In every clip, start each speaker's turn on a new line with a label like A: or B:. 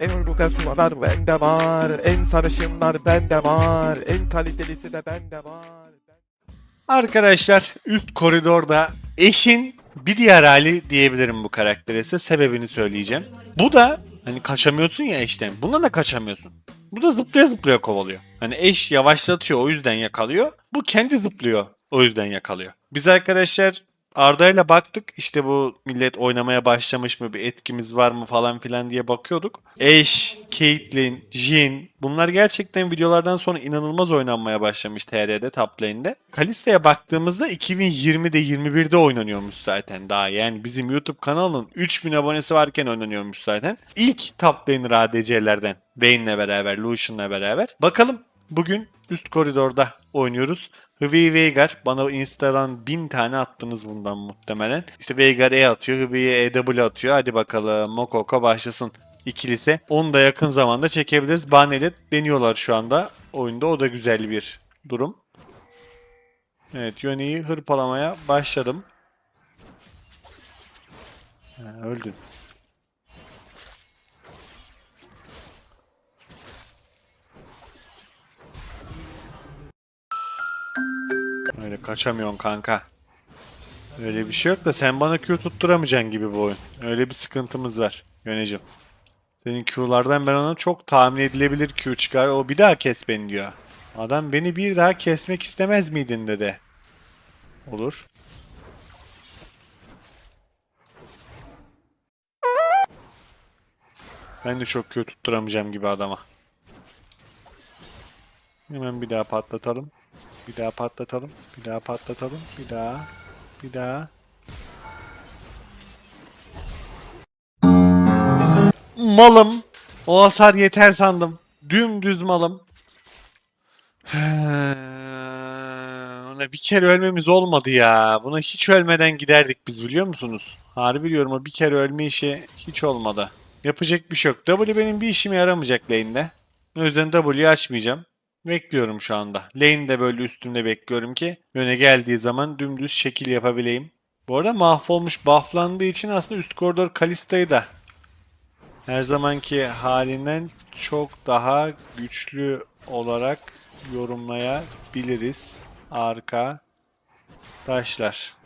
A: En uygun kasumalar bende var. En sarışınlar bende var. En kalitelisi de bende var.
B: Arkadaşlar üst koridorda eşin bir diğer hali diyebilirim bu karaktere size. Sebebini söyleyeceğim. Bu da hani kaçamıyorsun ya eşten. Bundan da kaçamıyorsun. Bu da zıplaya zıplaya kovalıyor. Hani eş yavaşlatıyor o yüzden yakalıyor. Bu kendi zıplıyor o yüzden yakalıyor. Biz arkadaşlar Arda'yla baktık işte bu millet oynamaya başlamış mı bir etkimiz var mı falan filan diye bakıyorduk. Eş, Caitlyn, Jin bunlar gerçekten videolardan sonra inanılmaz oynanmaya başlamış TR'de top lane'de. Kalista'ya baktığımızda 2020'de 21'de oynanıyormuş zaten daha yani bizim YouTube kanalının 3000 abonesi varken oynanıyormuş zaten. İlk top laner ADC'lerden Vayne'le beraber, Lucian'la beraber. Bakalım bugün üst koridorda oynuyoruz. Hıvi Veigar bana Insta'dan bin tane attınız bundan muhtemelen. İşte Veigar E atıyor, Hıvi'ye EW atıyor. Hadi bakalım Mokoko başlasın ikilisi. Onu da yakın zamanda çekebiliriz. Baneli deniyorlar şu anda oyunda. O da güzel bir durum. Evet Yone'yi hırpalamaya başladım. Ha, öldün. Öyle kaçamıyorsun kanka. Öyle bir şey yok da sen bana Q tutturamayacaksın gibi bu oyun. Öyle bir sıkıntımız var yönecim. Senin Q'lardan ben ona çok tahmin edilebilir Q çıkar. O bir daha kes beni diyor. Adam beni bir daha kesmek istemez miydin dedi. Olur. Ben de çok Q tutturamayacağım gibi adama. Hemen bir daha patlatalım. Bir daha patlatalım. Bir daha patlatalım. Bir daha. Bir daha. Malım. O hasar yeter sandım. Dümdüz malım. Ona bir kere ölmemiz olmadı ya. Buna hiç ölmeden giderdik biz biliyor musunuz? Harbi diyorum o bir kere ölme işi hiç olmadı. Yapacak bir şey yok. W benim bir işime yaramayacak lane'de. O yüzden W'yu açmayacağım. Bekliyorum şu anda. Lane de böyle üstümde bekliyorum ki öne geldiği zaman dümdüz şekil yapabileyim. Bu arada mahvolmuş bufflandığı için aslında üst koridor Kalista'yı da her zamanki halinden çok daha güçlü olarak yorumlayabiliriz. Arka taşlar.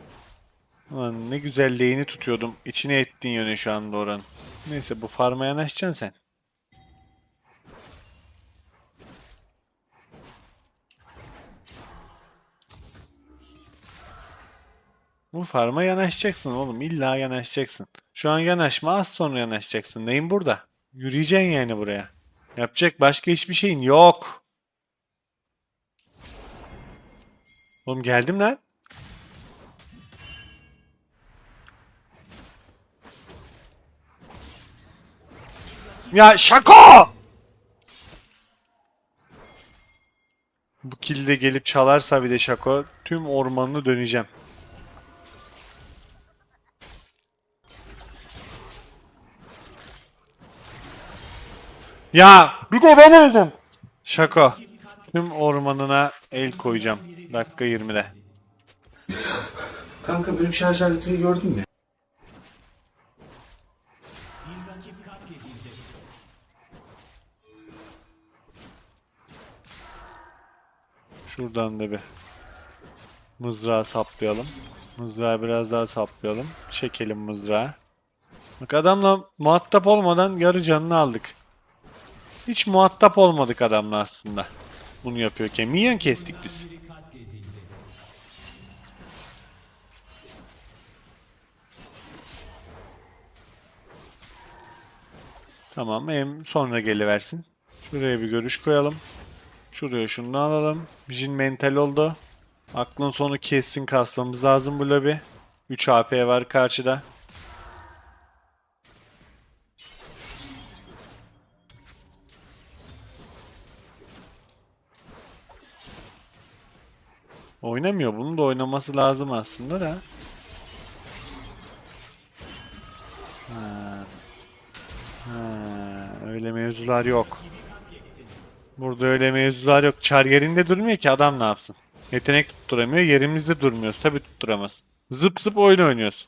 B: Ulan ne güzel lane'i tutuyordum. İçine ettiğin yöne şu anda oranın. Neyse bu farma yanaşacaksın sen. Bu farma yanaşacaksın oğlum. İlla yanaşacaksın. Şu an yanaşma az sonra yanaşacaksın. Neyin burada? Yürüyeceksin yani buraya. Yapacak başka hiçbir şeyin yok. Oğlum geldim lan. Ya şako! Bu kilde gelip çalarsa bir de şako tüm ormanını döneceğim. Ya bir de ben öldüm. Şako. Tüm ormanına el koyacağım. Dakika 20'de.
C: Kanka benim şarj aletini gördün mü?
B: Şuradan da bir mızrağı saplayalım. Mızrağı biraz daha saplayalım. Çekelim mızrağı. Bak adamla muhatap olmadan yarı canını aldık. Hiç muhatap olmadık adamla aslında. Bunu yapıyorken. Minyon kestik biz. Tamam hem sonra geliversin. Şuraya bir görüş koyalım. Şuraya şunu alalım. Jin mental oldu. Aklın sonu kessin kasmamız lazım bu lobi. 3 AP var karşıda. Oynamıyor. Bunun da oynaması lazım aslında da. Öyle mevzular yok. Burada öyle mevzular yok. Çar yerinde durmuyor ki adam ne yapsın? Yetenek tutturamıyor. Yerimizde durmuyoruz. Tabi tutturamaz. Zıp zıp oyun oynuyoruz.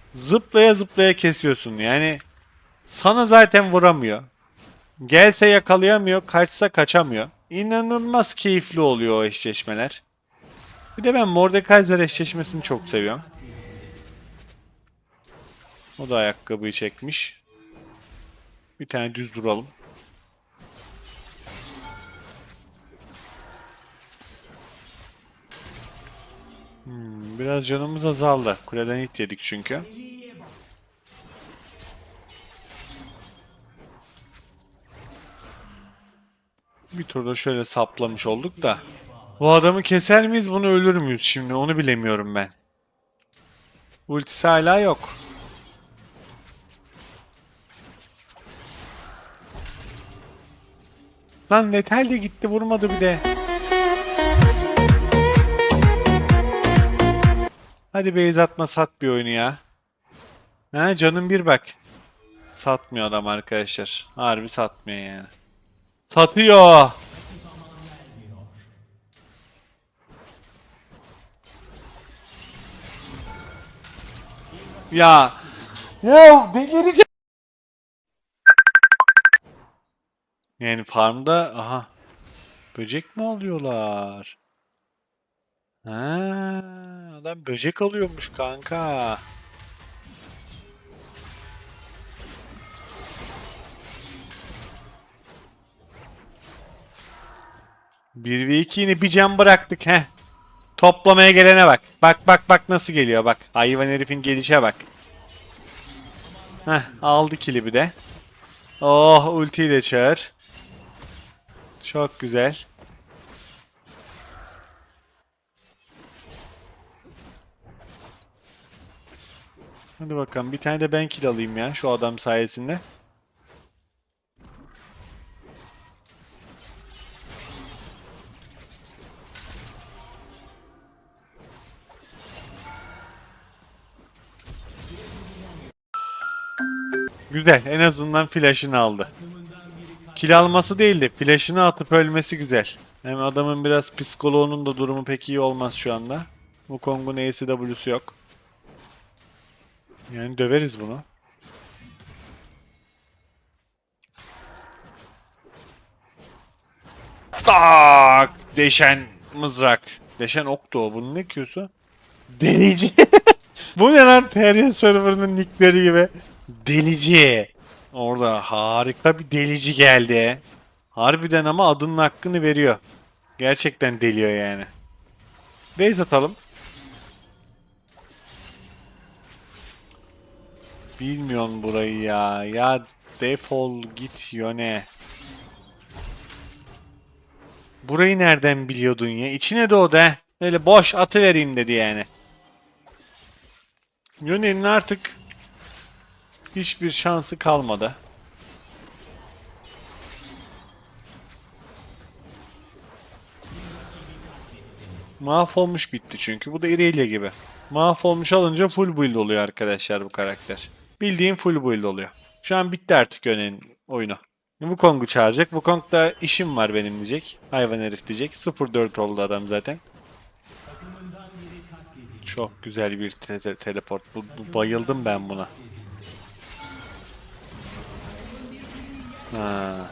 B: Zıplaya zıplaya kesiyorsun yani. Sana zaten vuramıyor. Gelse yakalayamıyor, kaçsa kaçamıyor. İnanılmaz keyifli oluyor o eşleşmeler. Bir de ben Mordekaiser eşleşmesini çok seviyorum. O da ayakkabıyı çekmiş. Bir tane düz duralım. Hmm, biraz canımız azaldı. Kuleden hit yedik çünkü. Bir turda şöyle saplamış olduk da. Bu adamı keser miyiz bunu ölür müyüz şimdi onu bilemiyorum ben. Ultisi hala yok. Lan Letal de gitti vurmadı bir de. Hadi base atma sat bir oyunu ya. Ha canım bir bak. Satmıyor adam arkadaşlar. Harbi satmıyor yani. Satıyor. Ya. Ya delireceğim. Yani farmda aha. Böcek mi alıyorlar? Ha, adam böcek alıyormuş kanka. Bir ve iki yine bir can bıraktık he. Toplamaya gelene bak. Bak bak bak nasıl geliyor bak. Hayvan herifin gelişe bak. Heh aldı kili de. Oh ultiyi de çağır. Çok güzel. Hadi bakalım bir tane de ben kill alayım ya şu adam sayesinde. Güzel en azından flash'ını aldı. Kill alması değil de flash'ını atıp ölmesi güzel. Hem adamın biraz psikoloğunun da durumu pek iyi olmaz şu anda. Bu Kong'un ACW'su yok. Yani döveriz bunu. Tak! Deşen mızrak. Deşen oktu o. Bunun ne Q'su? Delici. Bu ne lan? Terya server'ının nickleri gibi. Delici. Orada harika bir delici geldi. Harbiden ama adının hakkını veriyor. Gerçekten deliyor yani. Base atalım. Bilmiyorsun burayı ya. Ya defol git yöne. Burayı nereden biliyordun ya? İçine doğdu he. Öyle boş atı vereyim dedi yani. Yöne'nin artık hiçbir şansı kalmadı. Mahvolmuş bitti çünkü. Bu da Irelia gibi. Mahvolmuş alınca full build oluyor arkadaşlar bu karakter. Bildiğin full build oluyor. Şu an bitti artık Yöne'nin oyunu. Wukong'u çağıracak. Wukong da işim var benim diyecek. Hayvan herif diyecek. 0-4 oldu adam zaten. Çok güzel bir te- teleport. Bu, bu- bayıldım ben buna. Ha.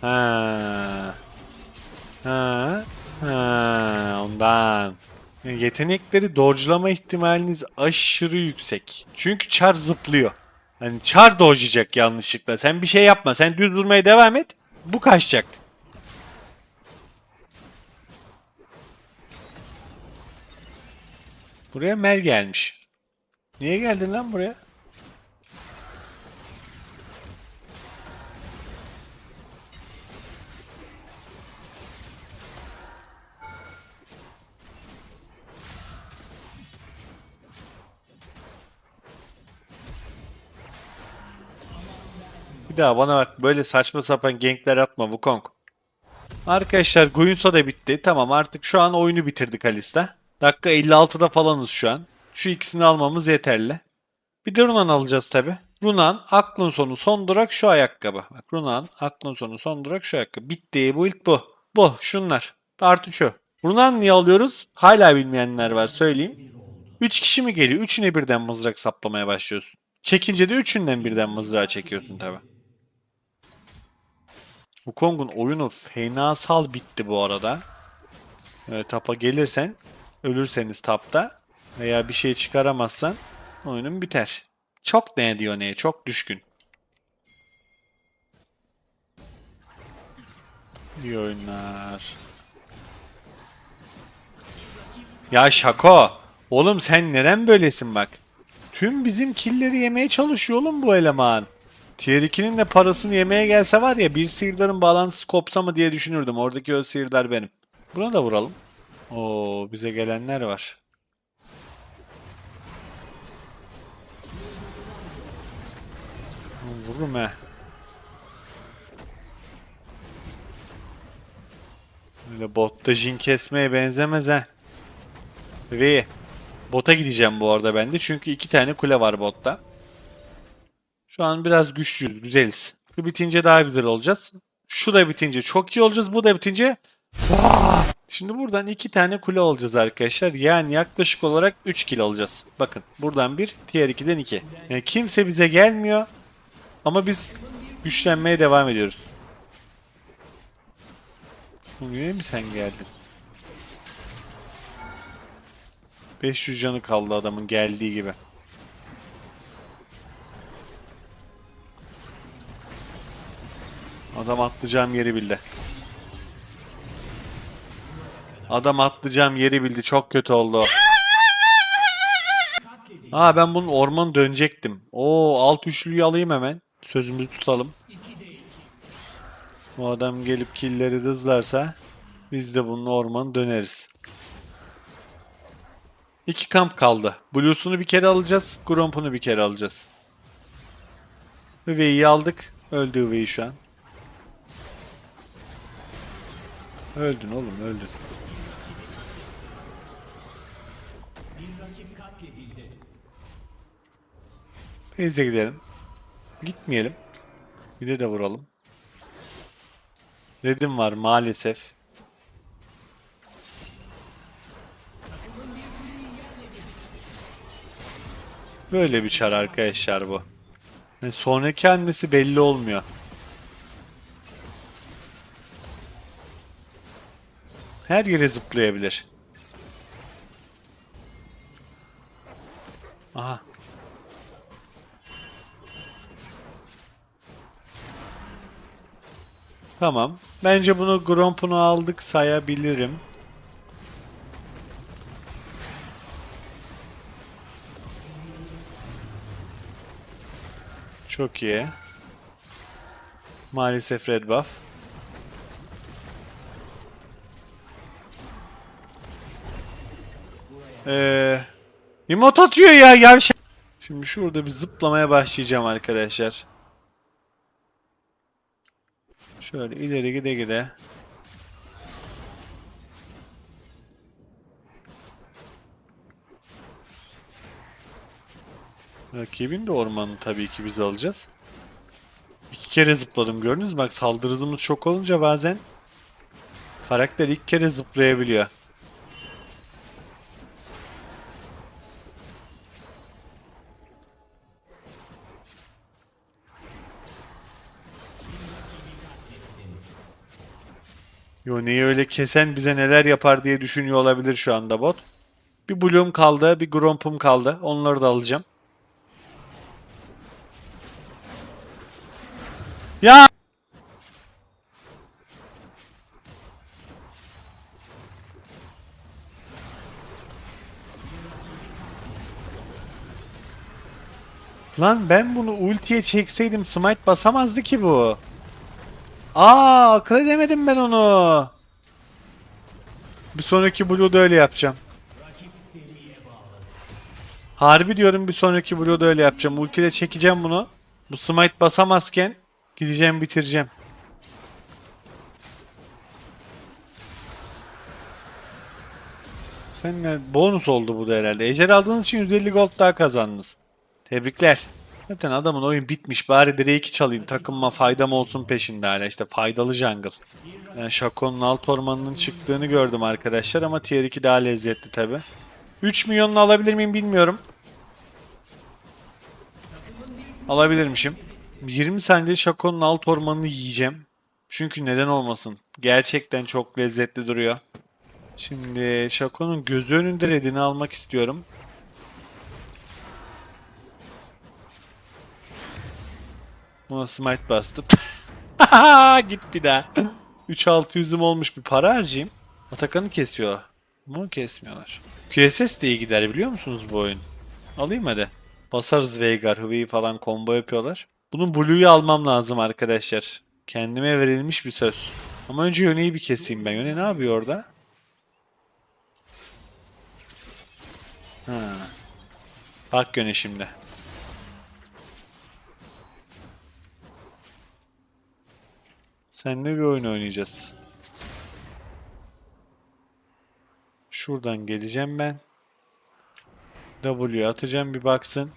B: Ha. Ha. Ha. Ondan. Yetenekleri dodge'lama ihtimaliniz aşırı yüksek. Çünkü Char zıplıyor. Hani Char dodge'layacak yanlışlıkla. Sen bir şey yapma. Sen düz durmaya devam et. Bu kaçacak. Buraya Mel gelmiş. Niye geldin lan buraya? Daha bana bak böyle saçma sapan gankler atma Wukong. Arkadaşlar Guinsoo da bitti. Tamam artık şu an oyunu bitirdik Alista. Dakika 56'da falanız şu an. Şu ikisini almamız yeterli. Bir de Runan alacağız tabi. Runan aklın sonu son durak şu ayakkabı. Bak Runan aklın sonu son durak şu ayakkabı. Bitti bu ilk bu. Bu şunlar. Artı şu. Runan niye alıyoruz? Hala bilmeyenler var söyleyeyim. 3 kişi mi geliyor? Üçüne birden mızrak saplamaya başlıyorsun. Çekince de üçünden birden mızrağı çekiyorsun tabi. Wukong'un oyunu fenasal bitti bu arada. Evet, tapa gelirsen, ölürseniz tapta veya bir şey çıkaramazsan oyunun biter. Çok ne diyor neye? Çok düşkün. İyi oyunlar. Ya Şako. Oğlum sen neren böylesin bak. Tüm bizim killeri yemeye çalışıyor oğlum bu eleman. Tier 2'nin de parasını yemeye gelse var ya bir sihirdarın bağlantısı kopsa mı diye düşünürdüm. Oradaki o sihirdar benim. Buna da vuralım. Oo bize gelenler var. Vururum he. Öyle botta jin kesmeye benzemez ha. Ve bota gideceğim bu arada ben de çünkü iki tane kule var botta. Şu an biraz güçlüyüz, güzeliz. Şu bitince daha güzel olacağız. Şu da bitince çok iyi olacağız. Bu da bitince! Şimdi buradan iki tane kule alacağız arkadaşlar. Yani yaklaşık olarak 3 kill alacağız. Bakın buradan bir, diğer 2'den 2. Yani kimse bize gelmiyor. Ama biz güçlenmeye devam ediyoruz. Bugün mi sen geldin? 500 canı kaldı adamın geldiği gibi. Adam atlayacağım yeri bildi. Adam atlayacağım yeri bildi. Çok kötü oldu. Aa ben bunun orman dönecektim. Oo alt üçlüyü alayım hemen. Sözümüzü tutalım. Bu adam gelip killeri hızlarsa biz de bunun ormanı döneriz. İki kamp kaldı. Blues'unu bir kere alacağız. Gromp'unu bir kere alacağız. Hüveyi aldık. Öldü Hüveyi şu an. Öldün oğlum öldün. Neyse gidelim. Gitmeyelim. Bir de de vuralım. Redim var maalesef. Böyle bir çar arkadaşlar bu. Yani sonraki hamlesi belli olmuyor. Her yere zıplayabilir. Aha. Tamam. Bence bunu Gromp'unu aldık sayabilirim. Çok iyi. Maalesef red buff. Ee, emot atıyor ya yavşak. Şimdi şurada bir zıplamaya başlayacağım arkadaşlar. Şöyle ileri gide gide. Rakibin de ormanı tabii ki biz alacağız. İki kere zıpladım gördünüz mü? Bak saldırdığımız çok olunca bazen karakter ilk kere zıplayabiliyor. Yone'yi öyle kesen bize neler yapar diye düşünüyor olabilir şu anda bot. Bir Bloom kaldı, bir Gromp'um kaldı. Onları da alacağım. Ya! Lan ben bunu ultiye çekseydim smite basamazdı ki bu. Aa akıl edemedim ben onu. Bir sonraki Blue'da öyle yapacağım. Harbi diyorum bir sonraki Blue'da öyle yapacağım. Ultiyle çekeceğim bunu. Bu smite basamazken Gideceğim bitireceğim. Seninle bonus oldu bu da herhalde. Ejder aldığınız için 150 gold daha kazandınız. Tebrikler. Zaten adamın oyun bitmiş. Bari Drake'i çalayım. Takımıma faydam olsun peşinde hala. İşte faydalı jungle. Ben Shaco'nun alt ormanının çıktığını gördüm arkadaşlar ama tier 2 daha lezzetli tabi. 3 milyonunu alabilir miyim bilmiyorum. Alabilirmişim. 20 saniyede Shaco'nun alt ormanını yiyeceğim. Çünkü neden olmasın. Gerçekten çok lezzetli duruyor. Şimdi Shaco'nun gözü önünde redini almak istiyorum. Buna smite bastı. Git bir daha. 3600'üm olmuş bir para harcayayım. Atakan'ı kesiyor. Bunu kesmiyorlar. QSS de iyi gider biliyor musunuz bu oyun? Alayım hadi. Basarız Veigar, Hıvı'yı falan combo yapıyorlar. Bunun Blue'yu almam lazım arkadaşlar. Kendime verilmiş bir söz. Ama önce Yone'yi bir keseyim ben. Yone ne yapıyor orada? Ha. Bak Yone şimdi. Seninle bir oyun oynayacağız. Şuradan geleceğim ben. W atacağım bir baksın.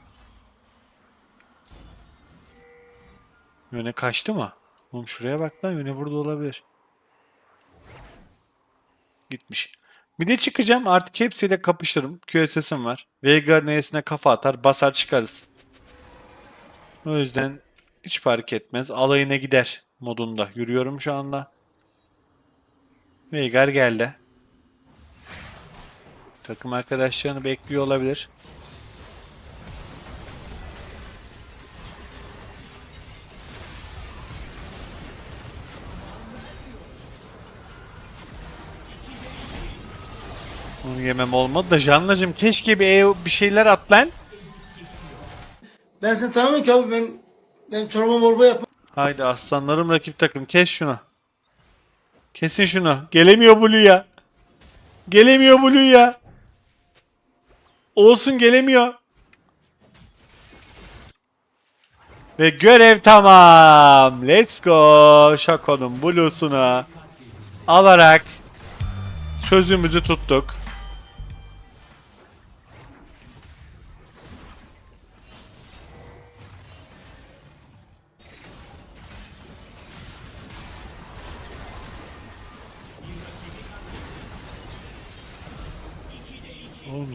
B: Yöne kaçtı mı? Oğlum şuraya bak lan yöne burada olabilir. Gitmiş. Bir de çıkacağım artık hepsiyle kapışırım. QSS'im var. Veigar neyesine kafa atar basar çıkarız. O yüzden hiç fark etmez. Alayına gider modunda. Yürüyorum şu anda. Veigar geldi. Takım arkadaşlarını bekliyor olabilir. Onu yemem olmadı da Canlacım keşke bir, ev- bir şeyler at lan.
D: Ben seni tanımıyorum ki abi ben ben çorba morba yap.
B: Haydi aslanlarım rakip takım kes şunu. Kesin şunu. Gelemiyor Blue'ya. Gelemiyor Blue'ya. Olsun gelemiyor. Ve görev tamam. Let's go. Shaco'nun Blue'sunu alarak sözümüzü tuttuk.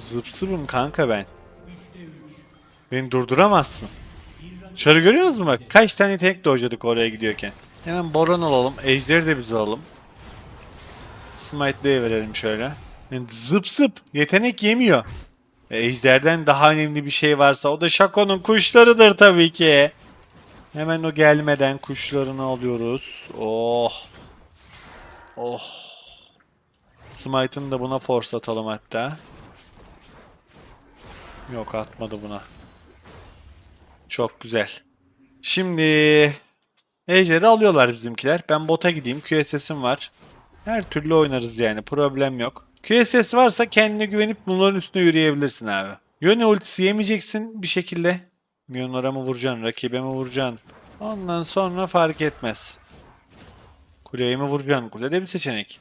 B: Oğlum zıp zıpım kanka ben. Beni durduramazsın. Çarı görüyor musun bak? Kaç tane tek dojladık oraya gidiyorken. Hemen Boron alalım. Ejderi de biz alalım. Smite'lıya verelim şöyle. Yani zıp zıp. Yetenek yemiyor. E, ejderden daha önemli bir şey varsa o da Shaco'nun kuşlarıdır tabii ki. Hemen o gelmeden kuşlarını alıyoruz. Oh. Oh. Smite'ını da buna force atalım hatta. Yok atmadı buna. Çok güzel. Şimdi Ejder'i alıyorlar bizimkiler. Ben bota gideyim. QSS'im var. Her türlü oynarız yani. Problem yok. QSS varsa kendine güvenip bunların üstüne yürüyebilirsin abi. Yöne ultisi yemeyeceksin bir şekilde. Milyonlara mı vuracaksın? Rakibe mi vuracaksın? Ondan sonra fark etmez. Kuleye mi vuracaksın? Kule de bir seçenek.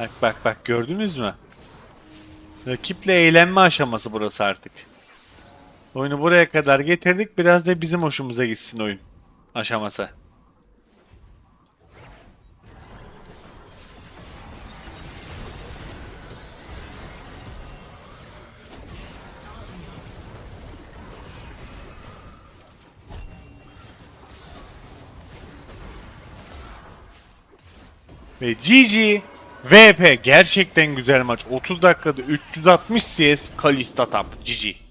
B: Bak bak bak gördünüz mü? Rakiple eğlenme aşaması burası artık. Oyunu buraya kadar getirdik. Biraz da bizim hoşumuza gitsin oyun aşaması. Ve GG VP gerçekten güzel maç. 30 dakikada 360 CS Kalista Tap. GG.